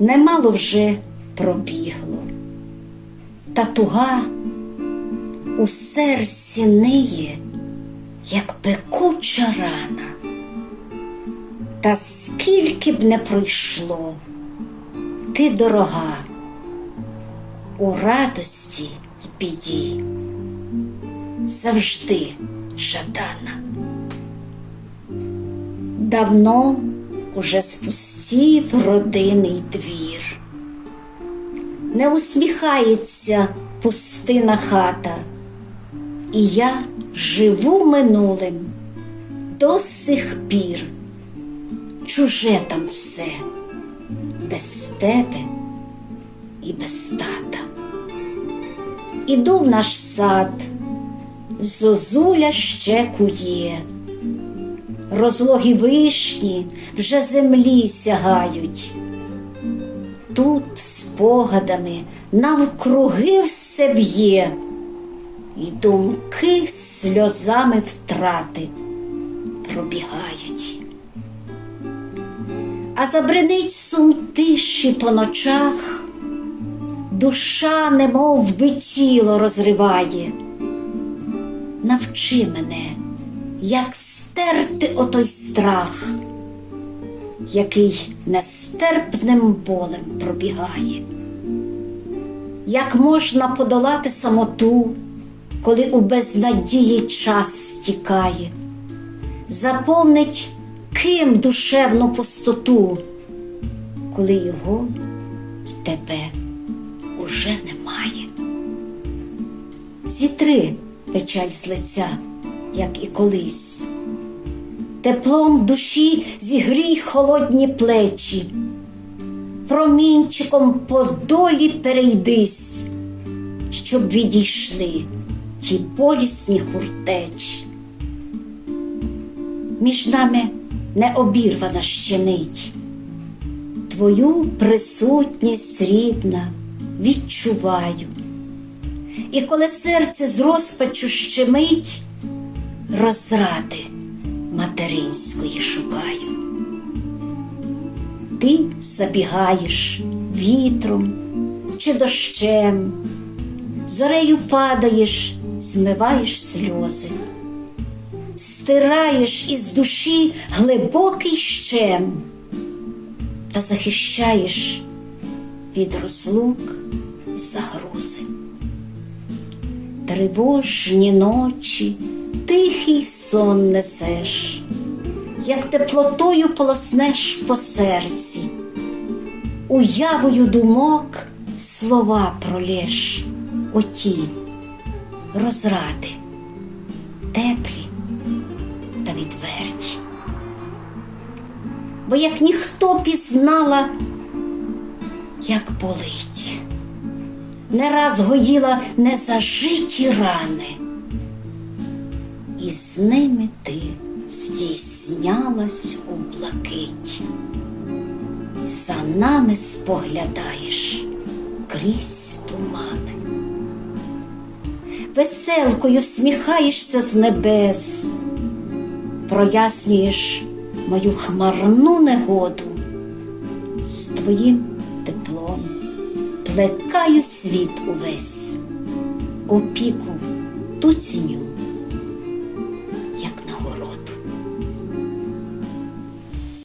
немало вже пробігло, та туга у серці ниє, як пекуча рана. Та скільки б не пройшло, ти дорога у радості й біді, завжди жадана. Давно уже спустів родинний двір, не усміхається пустина хата, і я живу минулим до сих пір. Чуже там все, без тебе і без тата. Іду в наш сад, зозуля ще кує, розлогі вишні вже землі сягають. Тут спогадами навкруги все в'є, і думки сльозами втрати пробігають. А забринить сум тиші по ночах, душа немов би тіло розриває. Навчи мене, як стерти отой страх, який нестерпним болем пробігає. Як можна подолати самоту, коли у безнадії час стікає, заповнить ким душевну пустоту, коли його й тебе уже немає. Зітри печаль з лиця, як і колись, теплом душі зігрій холодні плечі, промінчиком по долі перейдись, щоб відійшли ті болісні хуртечі. Між нами не обірвана ще нить, Твою присутність рідна відчуваю, і коли серце з розпачу щемить, розради материнської шукаю. Ти забігаєш вітром чи дощем, зорею падаєш, змиваєш сльози стираєш із душі глибокий щем та захищаєш від розлук загрози. Тривожні ночі, тихий сон несеш, як теплотою полоснеш по серці, уявою думок слова пролєш оті розради, теплі та відверті. Бо як ніхто пізнала, як болить, не раз гоїла незажиті рани, і з ними ти здійснялась у блакиті, за нами споглядаєш крізь тумани. Веселкою всміхаєшся з небес прояснюєш мою хмарну негоду, з твоїм теплом. Плекаю світ увесь, опіку ту ціню,